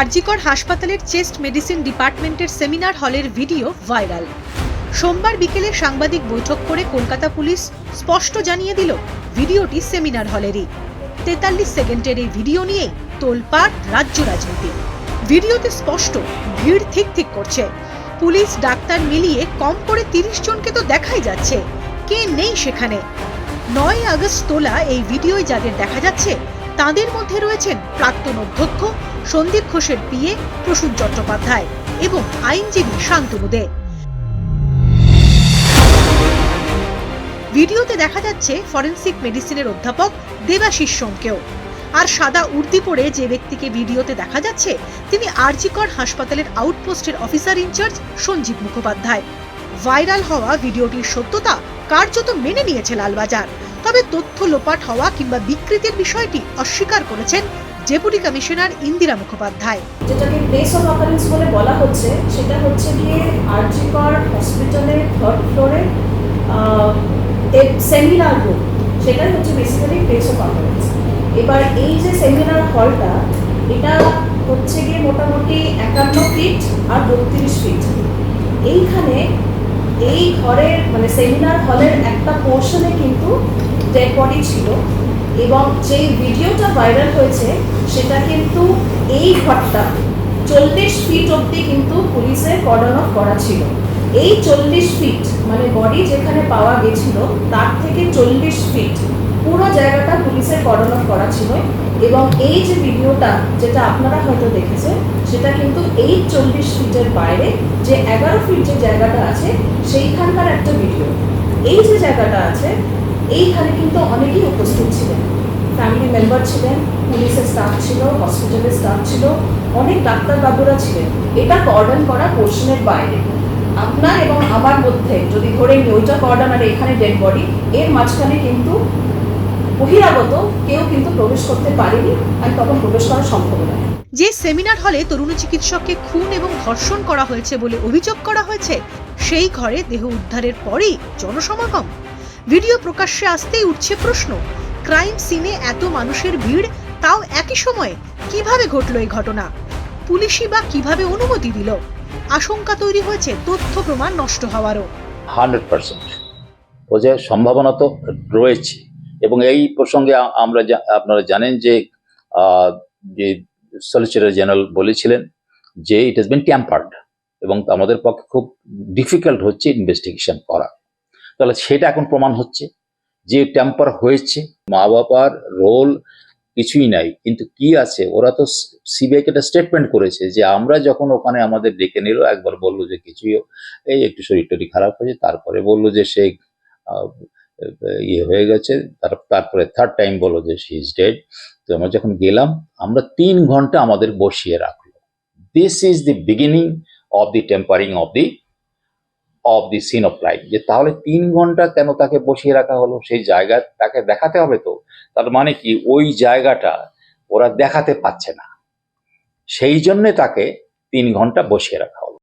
আরজিকর হাসপাতালের chest medicine ডিপার্টমেন্টের seminar হলের ভিডিও ভাইরাল। সোমবার বিকেলে সাংবাদিক বৈঠক করে কলকাতা পুলিশ স্পষ্ট জানিয়ে দিল, ভিডিওটি সেমিনার হলেরই। তেতাল্লিশ সেকেন্ডের এই ভিডিও নিয়ে তোলপাড় রাজ্য রাজনীতি। ভিডিওতে স্পষ্ট, ভিড় ঠিক ঠিক করছে। পুলিশ ডাক্তার মিলিয়ে কম করে তিরিশ জনকে তো দেখাই যাচ্ছে। কে নেই সেখানে? নয় আগস্ট তোলা এই ভিডিওয় যাদের দেখা যাচ্ছে, তাদের মধ্যে রয়েছেন প্রাক্তন অধ্যক্ষ সন্দীপ ঘোষের পিএ প্রসূন চট্টোপাধ্যায় এবং আইনজীবী শান্তনু দে ভিডিওতে দেখা যাচ্ছে ফরেনসিক মেডিসিনের অধ্যাপক দেবাশিস সোমকেও। আর সাদা উর্দি পরে যে ব্যক্তিকে ভিডিওতে দেখা যাচ্ছে, তিনি আরজিকর হাসপাতালের আউটপোস্টের officer in-charge Sanjib Mukhopadhyay. Viral হওয়া ভিডিওটির সত্যতা কার্যত মেনে নিয়েছে লালবাজার। তবে তথ্য লোপাট হওয়া কিংবা বিকৃতির বিষয়টি অস্বীকার করেছেন ডেপুটি কমিশনার ইন্দিরা মুখোপাধ্যায়। যেটাকে প্লেস অফ অকারেন্স বলে বলা হচ্ছে, সেটা হচ্ছে গিয়ে আরজিকর হসপিটালের থার্ড ফ্লোরে সেমিনার রুম সেটাই হচ্ছে বেসিক্যালি প্লেস অফ অকারেন্স এবার এই যে সেমিনার হলটা এটা হচ্ছে গিয়ে মোটামুটি একান্ন ফিট আর বত্রিশ ফিট এইখানে এই ঘরের মানে সেমিনার হলের একটা পোর্শনে কিন্তু ডেড বডি ছিল এবং যেই ভিডিওটা ভাইরাল হয়েছে, সেটা কিন্তু এই ঘরটা চল্লিশ ফিট অব্দি কিন্তু পুলিশের কর্ডন অফ করা ছিল। এই চল্লিশ ফিট মানে বডি যেখানে পাওয়া গেছিল, তার থেকে চল্লিশ ফিট পুরো জায়গাটা পুলিশের অফ করা ছিল এবং এই যে ভিডিওটা, যেটা আপনারা হয়তো দেখেছেন, সেটা কিন্তু এই চল্লিশ ফিটের বাইরে যে এগারো ফিট যে জায়গাটা আছে, সেইখানকার একটা ভিডিও এই যে জায়গাটা আছে, এইখানে কিন্তু অনেকেই উপস্থিত ছিলেন। ফ্যামিলি মেম্বার ছিলেন, পুলিশের স্টাফ ছিল হসপিটালের স্টাফ ছিল, অনেক ডাক্তারবাবুরা ছিলেন। এটা কর্ডন করা পোর্শনের বাইরে। আপনার এবং আমার মধ্যে যদি ধরে নিই, ওইটা কর্ডন আর এখানে ডেড বডি এর মাঝখানে কিন্তু বহিরাগত কেউ কিন্তু প্রবেশ করতে পারেনি আর তখন প্রবেশ করা সম্ভব নয়। যে সেমিনার হলে তরুণ চিকিৎসককে খুন এবং ধর্ষণ করা হয়েছে বলে অভিযোগ করা হয়েছে, সেই ঘরে দেহ উদ্ধারের পরেই জনসমাগম। ভিডিও প্রকাশ্যে আসতেই উঠছে প্রশ্ন, ক্রাইম সিনে এত মানুষের ভিড়, তাও একই সময়ে কীভাবে ঘটল এই ঘটনা? পুলিশই বা কীভাবে অনুমতি দিল? আশঙ্কা তৈরি হয়েছে, তথ্য প্রমাণ নষ্ট হওয়ারও। Hundred percent. ও যে সম্ভাবনা তো রয়েছে। এবং এই প্রসঙ্গে আমরা আপনারা জানেন যে যে সলিসিটর জেনারেল বলেছিলেন যে ইট হ্যাজ বিন ট্যাম্পার্ড এবং আমাদের পক্ষে খুব ডিফিকাল্ট হচ্ছে ইনভেস্টিগেশন করা। তাহলে সেটা এখন প্রমাণ হচ্ছে যে ট্যাম্পার হয়েছে। মা বাবার রোল কিছুই নাই। কিন্তু কি আছে? ওরা তো সিবিআইকে একটা স্টেটমেন্ট করেছে যে আমরা যখন ওখানে আমাদের ডেকে নিল, একবার বলল যে কিছুই এই একটু শরীর টরীর খারাপ হয়েছে, তারপরে বলল যে সে ইয়ে হয়ে গেছে, তার- তারপরে থার্ড টাইম বলল যে সি ইজ ডেড তো আমরা যখন গেলাম, আমরা তিন ঘণ্টা আমাদের বসিয়ে রাখল। This is the beginning of the tampering of the of the scene of crime যে তাহলে তিন ঘণ্টা কেন তাকে বসিয়ে রাখা হলো? সেই জায়গা তাকে দেখাতে হবে তো। তার মানে কি? ওই জায়গাটা ওরা দেখাতে পাচ্ছে না। সেই জন্যে তাকে তিন ঘণ্টা বসিয়ে রাখা হলো।